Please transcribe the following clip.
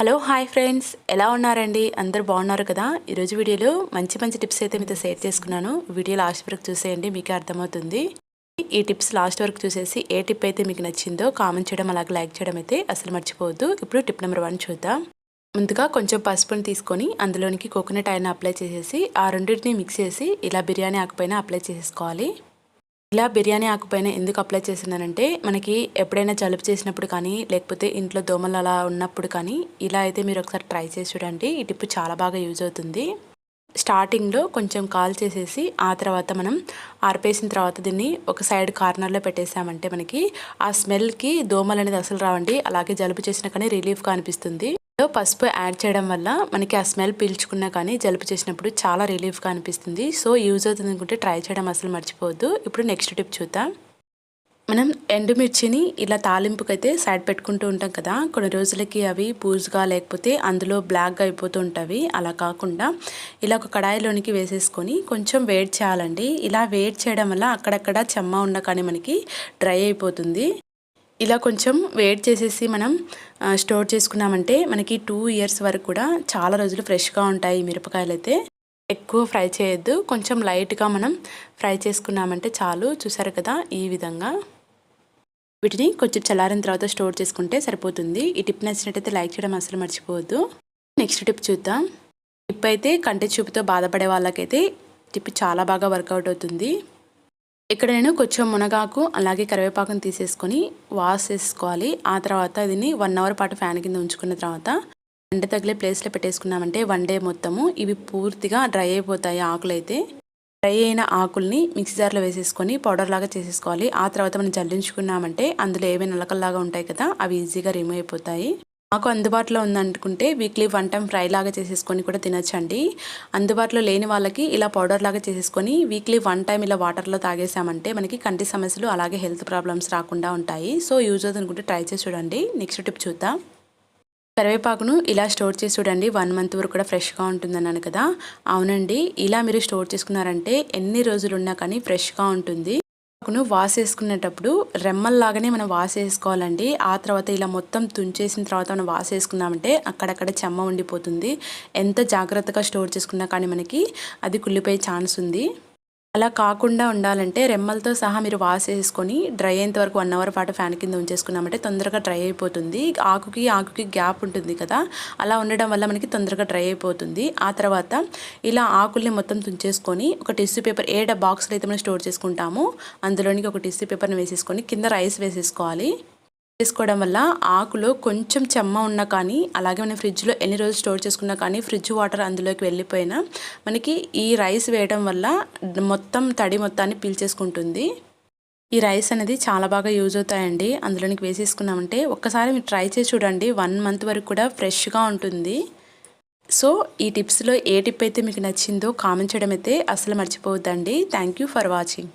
Hello hi friends. ఎలా ఉన్నారండి? అందరు బాగున్నారు కదా? ఈరోజు వీడియోలో మంచి మంచి టిప్స్ అయితే మీతో షేర్ చేసుకున్నాను. వీడియో లాస్ట్ వరకు చూసేయండి మీకే అర్థమవుతుంది. ఈ టిప్స్ లాస్ట్ వరకు చూసేసి ఏ టిప్ అయితే మీకు నచ్చిందో కామెంట్ చేయడం అలాగే లైక్ చేయడం అయితే అసలు మర్చిపోవద్దు. ఇప్పుడు టిప్ నెంబర్ వన్ చూద్దాం. ముందుగా కొంచెం పసుపుని తీసుకొని అందులోనికి కోకోనట్ ఆయిల్ని అప్లై చేసేసి ఆ రెండింటిని మిక్స్ చేసి ఇలా బిర్యానీ ఆకుపైన అప్లై చేసేసుకోవాలి. ఇలా బిర్యానీ ఆకుపైన ఎందుకు అప్లై చేస్తున్నానంటే మనకి ఎప్పుడైనా జలుబు చేసినప్పుడు కానీ లేకపోతే ఇంట్లో దోమలు అలా ఉన్నప్పుడు కానీ ఇలా అయితే మీరు ఒకసారి ట్రై చేసి చూడండి. ఈ టిప్ చాలా బాగా యూజ్ అవుతుంది. స్టార్టింగ్లో కొంచెం కాల్ చేసేసి ఆ తర్వాత మనం ఆర్పేసిన తర్వాత దీన్ని ఒక సైడ్ కార్నర్లో పెట్టేసామంటే మనకి ఆ స్మెల్కి దోమలు అనేది అసలు రావండి. అలాగే జలుబు చేసినా కానీ రిలీఫ్గా అనిపిస్తుంది. పసుపు యాడ్ చేయడం వల్ల మనకి ఆ స్మెల్ పీల్చుకున్నా కానీ జలుబు చేసినప్పుడు చాలా రిలీఫ్గా అనిపిస్తుంది. సో యూజ్ అవుతుంది అనుకుంటే ట్రై చేయడం అసలు మర్చిపోవద్దు. ఇప్పుడు నెక్స్ట్ టిప్ చూద్దాం. మనం ఎండుమిర్చిని ఇలా తాలింపుకైతే సైడ్ పెట్టుకుంటూ ఉంటాం కదా. కొన్ని రోజులకి అవి పూజగా లేకపోతే అందులో బ్లాక్గా అయిపోతూ ఉంటాయి. అలా కాకుండా ఇలా ఒక కడాయిలోనికి వేసేసుకొని కొంచెం వేడి చేయాలండి. ఇలా వేడి చేయడం వల్ల అక్కడక్కడ చెమ్మ ఉన్న కానీ మనకి డ్రై అయిపోతుంది. ఇలా కొంచెం వెయిట్ చేసేసి మనం స్టోర్ చేసుకున్నామంటే మనకి టూ ఇయర్స్ వరకు కూడా చాలా రోజులు ఫ్రెష్గా ఉంటాయి మిరపకాయలు అయితే. ఎక్కువ ఫ్రై చేయొద్దు. కొంచెం లైట్గా మనం ఫ్రై చేసుకున్నామంటే చాలు. చూసారు కదా ఈ విధంగా. వీటిని కొంచెం చల్లారిన తర్వాత స్టోర్ చేసుకుంటే సరిపోతుంది. ఈ టిప్ నచ్చినట్టయితే లైక్ చేయడం అసలు మర్చిపోవద్దు. నెక్స్ట్ టిప్ చూద్దాం. టిప్ అయితే కంటి చూపుతో బాధపడే వాళ్ళకైతే టిప్ చాలా బాగా వర్కౌట్ అవుతుంది. ఇక్కడ నేను కొంచెం మునగాకు అలాగే కరివేపాకును తీసేసుకొని వాష్ చేసుకోవాలి. ఆ తర్వాత దీన్ని వన్ అవర్ పాటు ఫ్యాన్ కింద ఉంచుకున్న తర్వాత ఎండ తగిలే ప్లేస్లో పెట్టేసుకున్నామంటే వన్ డే మొత్తము. ఇవి పూర్తిగా డ్రై అయిపోతాయి ఆకులైతే. డ్రై అయిన ఆకుల్ని మిక్సీ జార్లో వేసేసుకొని పౌడర్ లాగా చేసేసుకోవాలి. ఆ తర్వాత మనం జల్లించుకున్నామంటే అందులో ఏవైనా నలకల్లాగా ఉంటాయి కదా అవి ఈజీగా రిమూవ్ అయిపోతాయి. మాకు అందుబాటులో ఉందనుకుంటే వీక్లీ వన్ టైం ఫ్రై లాగా చేసేసుకొని కూడా తినచ్చండి. అందుబాటులో లేని వాళ్ళకి ఇలా పౌడర్ లాగా చేసేసుకొని వీక్లీ వన్ టైం ఇలా వాటర్లో తాగేసామంటే మనకి కంటి సమస్యలు అలాగే హెల్త్ ప్రాబ్లమ్స్ రాకుండా ఉంటాయి. సో యూజ్ అవుతుంది అనుకుంటే ట్రై చేసి చూడండి. నెక్స్ట్ టిప్ చూద్దాం. కరివేపాకును ఇలా స్టోర్ చేసి చూడండి. వన్ మంత్ వరకు కూడా ఫ్రెష్గా ఉంటుందన్నాను కదా. అవునండి. ఇలా మీరు స్టోర్ చేసుకున్నారంటే ఎన్ని రోజులు ఉన్నా కానీ ఫ్రెష్గా ఉంటుంది. ఆకును వాష్ వేసుకునేటప్పుడు రెమ్మల్లాగానే మనం వాష్ వేసుకోవాలండి ఆ తర్వాత ఇలా మొత్తం తుంచేసిన తర్వాత మనం వాష్ వేసుకున్నామంటే అక్కడక్కడ చెమ్మ ఉండిపోతుంది. ఎంత జాగ్రత్తగా స్టోర్ చేసుకున్నా కానీ మనకి అది కుళ్ళిపోయే ఛాన్స్ ఉంది. అలా కాకుండా ఉండాలంటే రెమ్మలతో సహా మీరు వాష్ చేసుకొని డ్రై అయ్యేంత వరకు వన్ అవర్ పాటు ఫ్యాన్ కింద ఉంచేసుకున్నామంటే తొందరగా డ్రై అయిపోతుంది. ఆకుకి ఆకుకి గ్యాప్ ఉంటుంది కదా. అలా ఉండడం వల్ల మనకి తొందరగా డ్రై అయిపోతుంది. ఆ తర్వాత ఇలా ఆకుల్ని మొత్తం తుంచేసుకొని ఒక టిష్యూ పేపర్ ఏ బాక్స్లో అయితే మనం స్టోర్ చేసుకుంటామో అందులోనికి ఒక టిష్యూ పేపర్ని వేసేసుకొని కింద రైస్ వేసేసుకోవాలి. చేసుకోవడం వల్ల ఆకులో కొంచెం చెమ్మ ఉన్నా కానీ అలాగే మనం ఫ్రిడ్జ్లో ఎన్ని రోజులు స్టోర్ చేసుకున్నా కానీ ఫ్రిడ్జ్ వాటర్ అందులోకి వెళ్ళిపోయినా మనకి ఈ రైస్ వేయడం వల్ల మొత్తం తడి మొత్తాన్ని పీల్చేసుకుంటుంది. ఈ రైస్ అనేది చాలా బాగా యూజ్ అవుతాయండి. అందులోనికి వేసేసుకున్నామంటే ఒక్కసారి మీరు ట్రై చేసి చూడండి. వన్ మంత్ వరకు కూడా ఫ్రెష్గా ఉంటుంది. సో ఈ టిప్స్లో ఏ టిప్ అయితే మీకు నచ్చిందో కామెంట్ చేయడం అయితే అసలు మర్చిపోవద్దండి. Thank you for watching.